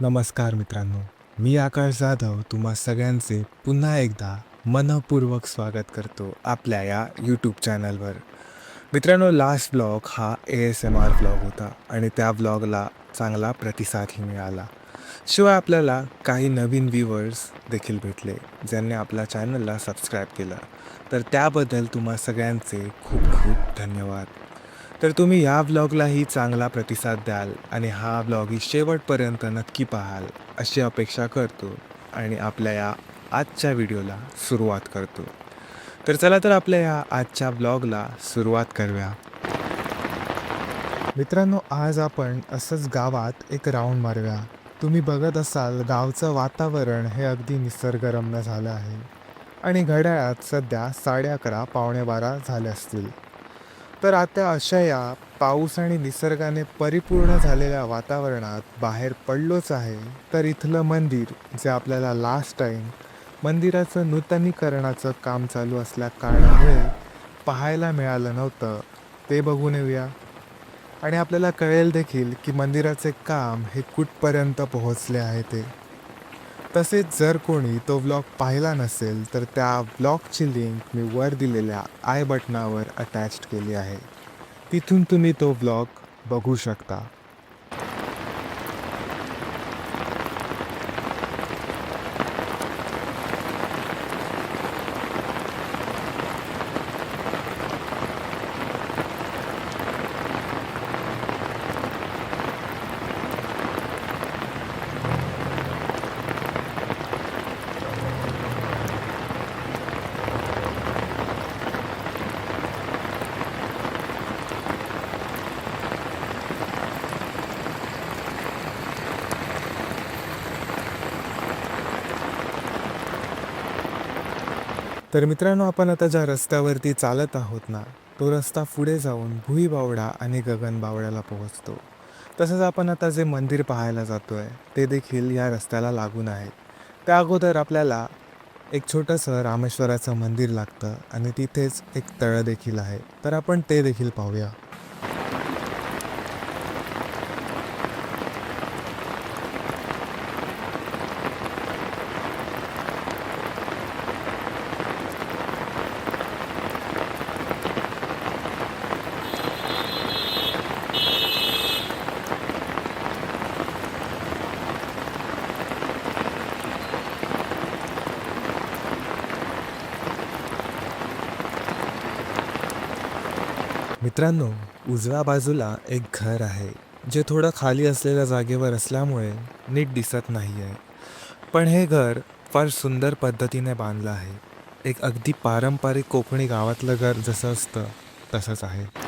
नमस्कार मित्रांनो मी आकाश जाधव तुम्हा सगळ्यांचे पुन्हा एकदा मनपूर्वक स्वागत करतो आपल्या या यूट्यूब चॅनलवर मित्रांनो लास्ट ब्लॉग हा A S M R blog होता आणि त्या ब्लॉगला चांगला प्रतिसादही मिळाला. शिवाय आपल्याला काही नवीन व्ह्यूवर्स देखील भेटले ज्यांनी आपल्या चॅनलला सबस्क्राईब केलं. तर त्याबद्दल तुम्हा सगळ्यांचे खूप खूप धन्यवाद. तर तुम्ही या ब्लॉगलाही चांगला प्रतिसाद द्याल आणि हा ब्लॉगही शेवटपर्यंत नक्की पाहाल अशी अपेक्षा करतो आणि आपल्या या आजच्या व्हिडिओला सुरुवात करतो. तर चला तर आपल्या या आजच्या ब्लॉगला सुरुवात करूया. मित्रांनो आज आपण असंच गावात एक राऊंड मारूया. तुम्ही बघत असाल गावचं वातावरण हे अगदी निसर्गरम्य झालं आहे. आणि घड्याळात सध्या साडे अकरा पावणे बारा झाले असतील. तर आता अशा या पाऊस आणि निसर्गाने परिपूर्ण झालेल्या वातावरणात बाहेर पडलोच आहे तर इथलं मंदिर जे आपल्याला लास्ट टाईम मंदिराचं नूतनीकरणाचं काम चालू असल्या कारणामुळे पाहायला मिळालं नव्हतं ते बघून येऊया. आणि आपल्याला कळेल देखील की मंदिराचे काम हे कुठपर्यंत पोहोचले आहे ते. तसेच जर कोणी तो व्लॉग पाहिला नसेल तर त्या व्लॉगची लिंक मी वर दिलेल्या आय बटनावर अटॅच केली आहे. तिथून तुम्ही तो व्लॉग बघू शकता. तर मित्रांनो आपण आता ज्या रस्त्यावरती चालत आहोत ना तो रस्ता पुढे जाऊन भुई बावडा आणि गगन बावड्याला पोहोचतो. तसंच आपण आता जे मंदिर पाहायला जातो आहे ते देखील या रस्त्याला लागून आहे. त्या अगोदर आपल्याला एक छोटंसं रामेश्वराचं मंदिर लागतं आणि तिथेच एक तळं देखील आहे. तर आपण ते देखील पाहूया. मित्रांनो उजव्या बाजूला एक घर आहे जे थोडं खाली असलेल्या जागेवर असल्यामुळे नीट दिसत नाही आहे पण हे घर फार सुंदर पद्धतीने बांधलं आहे. एक अगदी पारंपरिक कोकणी गावातलं घर जसं असतं तसंच आहे.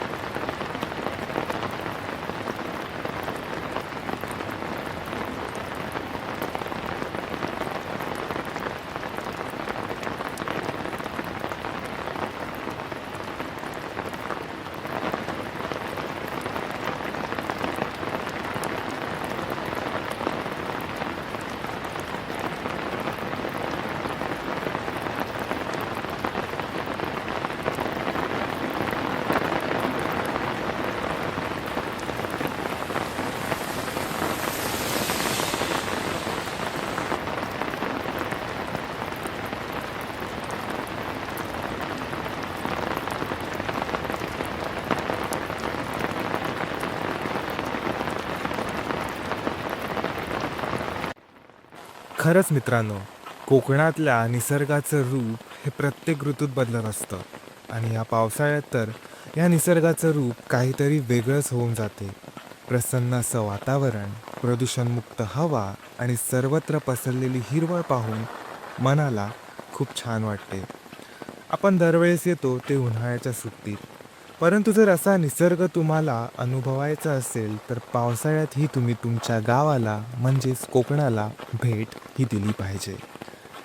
खरंच मित्रांनो कोकणातल्या निसर्गाचं रूप हे प्रत्येक ऋतूत बदलत असतं. आणि या पावसाळ्यात तर या निसर्गाचं रूप काहीतरी वेगळंच होऊन जाते. प्रसन्न असं वातावरण प्रदूषणमुक्त हवा आणि सर्वत्र पसरलेली हिरवळ पाहून मनाला खूप छान वाटते. आपण दरवेळेस येतो ते उन्हाळ्याच्या सुट्टीत. परंतु जर असा निसर्ग तुम्हाला अनुभवायचा असेल तर पावसाळ्यातही तुम्ही तुमच्या गावाला म्हणजेच कोकणाला भेट ही दिली पाहिजे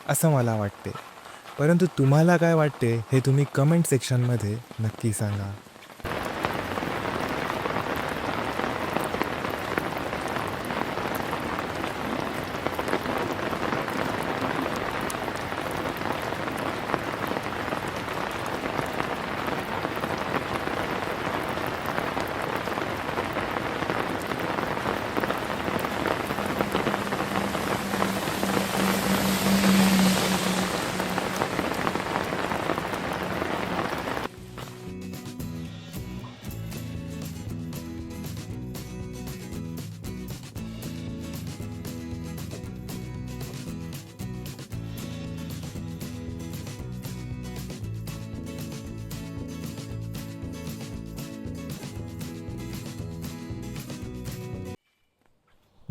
असं मला वाटते. परंतु तुम्हाला काय वाटते हे तुम्ही कमेंट सेक्शनमध्ये नक्की सांगा.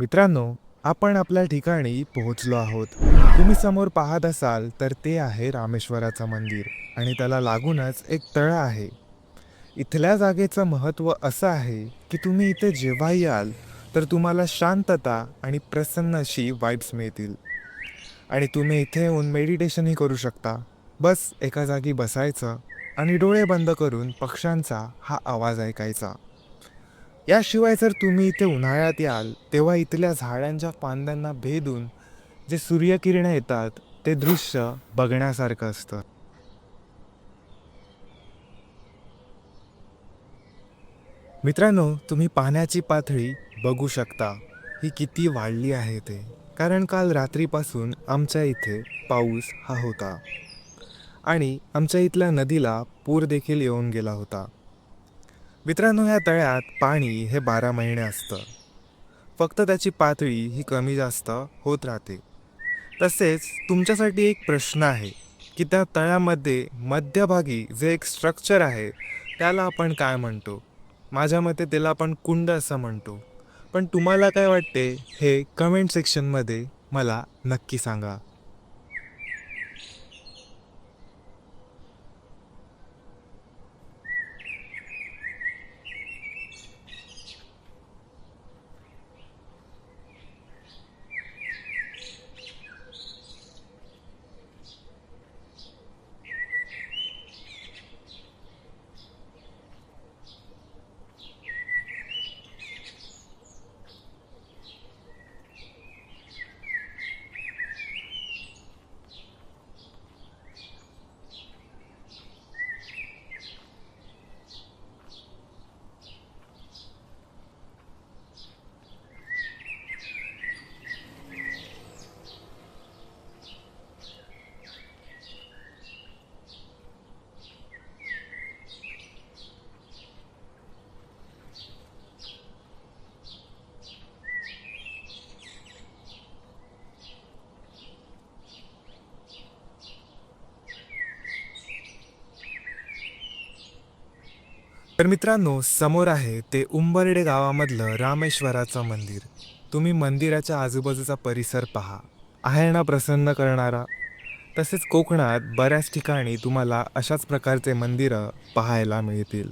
मित्रांनो आपण आपल्या ठिकाणी पोहोचलो आहोत. तुम्ही समोर पाहत असाल तर ते आहे रामेश्वराचं मंदिर आणि त्याला लागूनच एक तळ आहे. इथल्या जागेचं महत्त्व असं आहे की तुम्ही इथे जेव्हा याल तर तुम्हाला शांतता आणि प्रसन्न अशी वाईब्स मिळतील. आणि तुम्ही इथे येऊन मेडिटेशनही करू शकता. बस एका जागी बसायचं आणि डोळे बंद करून पक्ष्यांचा हा आवाज ऐकायचा. याशिवाय जर तुम्ही इथे उन्हाळ्यात याल तेव्हा इथल्या झाडांच्या फांद्यांना भेदून जे सूर्यकिरणं येतात ते दृश्य बघण्यासारखं असतं. मित्रांनो तुम्ही पाण्याची पातळी बघू शकता. ही किती वाढली आहे ते. कारण काल रात्रीपासून आमच्या इथे पाऊस हा होता. आणि आमच्या इथल्या नदीला पूर देखील येऊन गेला होता. मित्रांनो या तळ्यात पाणी हे बारा महिने असतं. फक्त त्याची पातळी ही कमी जास्त होत राहते. तसेच तुमच्यासाठी एक प्रश्न आहे की त्या तळ्यामध्ये मध्यभागी जे एक स्ट्रक्चर आहे त्याला आपण काय म्हणतो? माझ्या मते त्याला आपण कुंड असं म्हणतो. पण तुम्हाला काय वाटते हे कमेंट सेक्शनमध्ये मला नक्की सांगा. तर मित्रांनो समोर आहे ते उंबर्डे गावामधलं रामेश्वराचं मंदिर. तुम्ही मंदिराच्या आजूबाजूचा परिसर पहा. आहे ना प्रसन्न करणारा. तसेच कोकणात बऱ्याच ठिकाणी तुम्हाला अशाच प्रकारचे मंदिरं पाहायला मिळतील.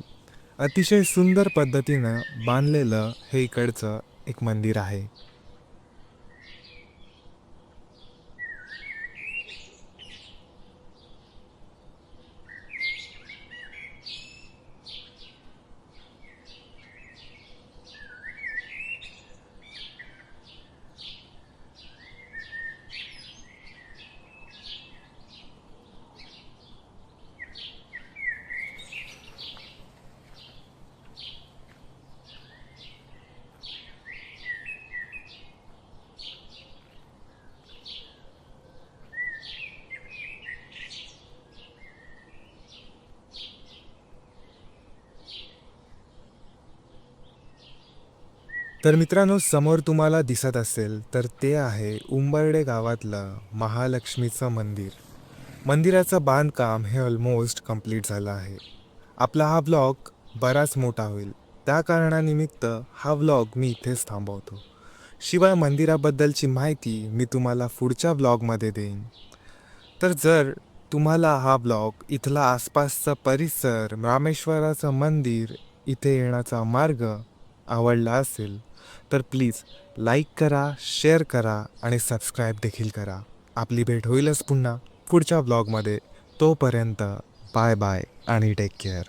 अतिशय सुंदर पद्धतीनं बांधलेलं हे इकडचं एक मंदिर आहे. तर मित्रांनो समोर तुम्हाला दिसत असेल तर ते आहे उंबर्डे गावातलं महालक्ष्मीचं मंदिर. मंदिराचं बांधकाम हे ऑलमोस्ट कंप्लीट झालं आहे. आपला हा ब्लॉग बराच मोठा होईल. त्या कारणानिमित्त हा व्लॉग मी इथेच थांबवतो. शिवाय मंदिराबद्दलची माहिती मी तुम्हाला पुढच्या ब्लॉगमध्ये देईन. तर जर तुम्हाला हा ब्लॉग इथला आसपासचा परिसर रामेश्वराचं मंदिर इथे येण्याचा मार्ग आवडला असेल तर प्लीज लाईक करा शेअर करा आणि सबस्क्राईब देखील करा. आपली भेट होईलच पुन्हा पुढच्या ब्लॉगमध्ये. तोपर्यंत बाय बाय आणि टेक केअर